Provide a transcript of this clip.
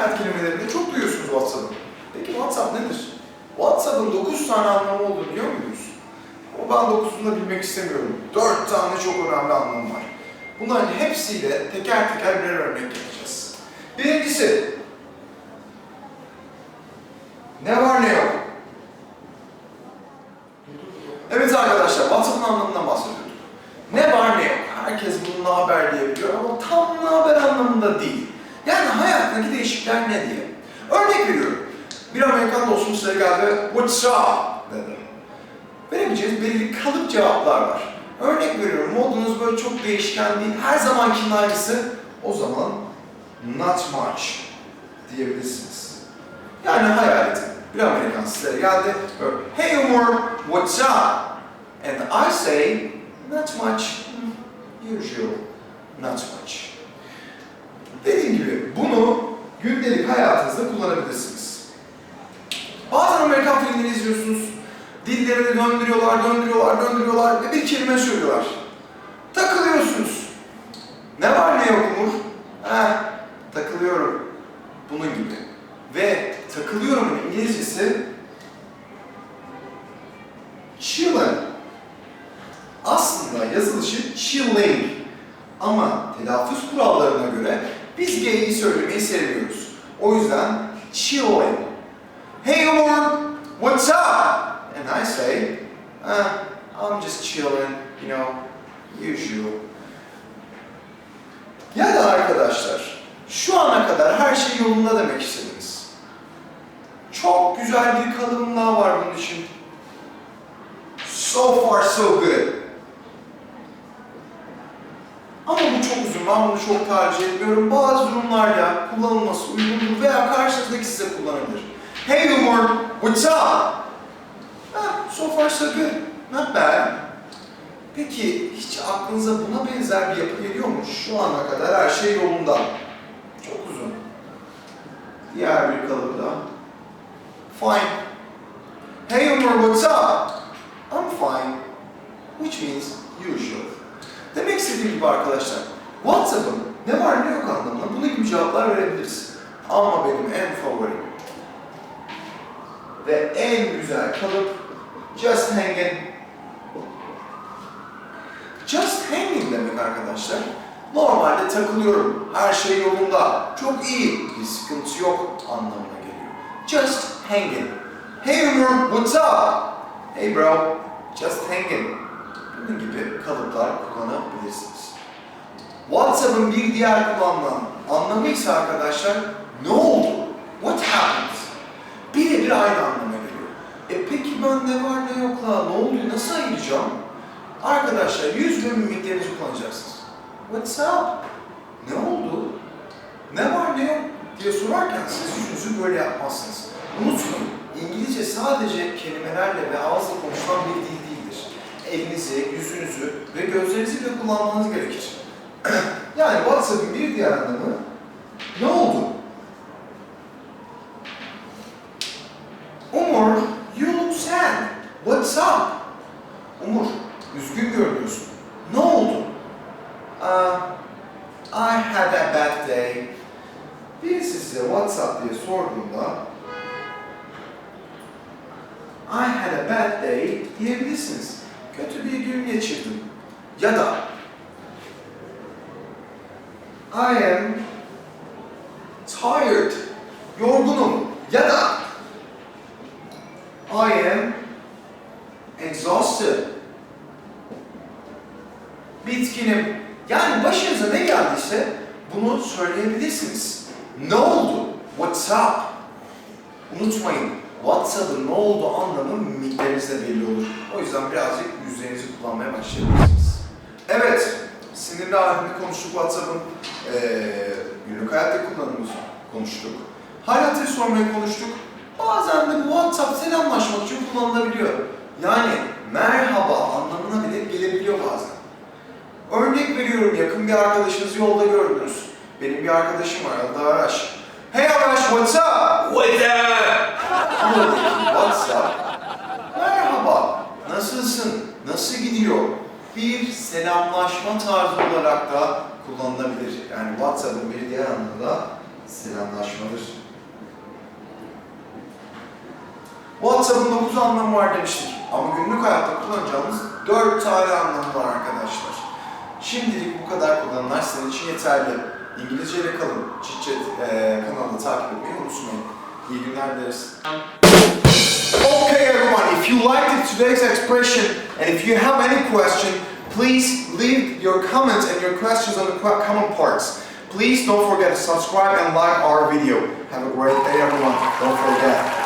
internet kelimelerinde çok duyuyorsunuz WhatsApp'ı. Peki WhatsApp nedir? WhatsApp'ın 9 tane anlamı olduğunu biliyor muydunuz? Ama ben 9'unu da bilmek istemiyorum. 4 tane çok önemli anlamı var. Bunların hepsiyle teker teker birer örnek yapacağız. Birincisi, ne var ne yok? Evet arkadaşlar, WhatsApp'ın anlamından bahsediyorduk. Ne var ne yok? Herkes bununla haber diyebiliyor ama tam haber anlamında değil. Yani hayattaki değişiklikler ne diye. Örnek veriyorum. Bir Amerikan dostum size geldi, what's up dedi. Verebileceğiniz belirli kalıp cevaplar var. Örnek veriyorum, modunuz böyle çok değişken değil, her zamankinin aynısı. O zaman not much diyebilirsiniz. Yani hayal edin. Bir Amerikan size geldi, böyle, hey Umar, what's up? And I say, not much, Hmm, usual, not much. Dediğim gibi bunu gündelik hayatınızda kullanabilirsiniz. Bazen Amerikan filmleri izliyorsunuz, dillerini döndürüyorlar, döndürüyorlar, döndürüyorlar ve bir kelime söylüyorlar. Takılıyorsunuz. Ne var ne yok Umur? Heh, takılıyorum. Bunun gibi. Ve takılıyorumun İngilizcesi chillin. Aslında yazılışı chilling. Ama telaffuz kurallarına göre biz G'yi söylemeyi sevmiyoruz. O yüzden chillin. Hey Umar, what's up? And I say, uh, I'm just chilling, you know, usual. Ya da arkadaşlar, şu ana kadar her şey yolunda demek istediniz. Çok güzel bir daha var bunun için. So far so good. Ama bu çok uzun, ben bunu çok tercih etmiyorum. Bazı durumlarda kullanılması uygundur veya karşıdaki size kullanabilir. Hey Umar, what's up? Ah, so far so good, not bad. Peki hiç aklınıza buna benzer bir yapı geliyor mu? Şu ana kadar her şey yolunda. Çok uzun. Diğer bir kalıbı. Fine. Hey Umar, what's up? I'm fine. Which means usual. Demek istediğim gibi arkadaşlar, WhatsApp'ın ne var ne yok anlamına bunun gibi cevaplar verebiliriz. Ama benim en favorim ve en güzel kalıp just hanging. Just hanging demek arkadaşlar. Normalde takılıyorum, her şey yolunda, çok iyi, bir sıkıntı yok anlamına geliyor. Just hanging. Hey Umar, what's up? Hey bro, just hanging. Bunun gibi kalıplar kullanabilirsiniz. WhatsApp'ın bir diğer kullanılan anlamı ise arkadaşlar ne oldu? What happened? Birebir aynı anlama geliyor. E peki ben ne var ne yok la, ne oldu, nasıl ayıracağım? Arkadaşlar yüz ve mimiklerinizi kullanacaksınız. What's up? Ne oldu? Ne var ne yok diye sorarken siz yüzünüzü böyle yapmazsınız. Unutmayın, İngilizce sadece kelimelerle ve ağızla konuşulan bir dil değildir. Elinizi, yüzünüzü ve gözlerinizi bile kullanmanız gerekir. yani WhatsApp'ın bir diğer anlamı ne oldu? Umur, you look sad. What's up? Umur, üzgün görünüyorsun. Ne oldu? Uh, I had a bad day. Birisi size WhatsApp diye sorduğunda I had a bad day diyebilirsiniz. Kötü bir gün geçirdim. Ya da I am tired. Yorgunum. Ya da I am exhausted. Bitkinim. Yani başınıza ne geldiyse bunu söyleyebilirsiniz. Ne oldu? What's up? Unutmayın, WhatsApp'ın ne oldu anlamı mimiklerinizde belli olur. O yüzden birazcık yüzlerinizi kullanmaya başlayabilirsiniz. Evet, sinirli halinde konuştuk WhatsApp'ın. Ee, günlük hayatta kullanımını konuştuk. Hal hatır sormayı konuştuk. Bazen de bu WhatsApp selamlaşmak için kullanılabiliyor. Yani merhaba anlamına bile gelebiliyor bazen. Örnek veriyorum yakın bir arkadaşınızı yolda gördünüz. Benim bir arkadaşım var adı Araş. Hey Araş what's up? What's up? What's up? Merhaba, nasılsın? Nasıl gidiyor? Bir selamlaşma tarzı olarak da kullanılabilir. Yani WhatsApp'ın bir diğer anlamı da selamlaşmadır. WhatsApp'ın 9 anlamı var demiştik. Ama günlük hayatta kullanacağımız 4 tane anlamı var arkadaşlar. Şimdilik bu kadar kullanımlar sizin için yeterli. İngilizceyle kalın. Çitçet eee kanalını takip etmeyi unutmayın. İyi günler dileriz. Okay everyone, if you liked today's expression and if you have any question, please leave your comments and your questions on the comment parts. Please don't forget to subscribe and like our video. Have a great day everyone. Don't forget.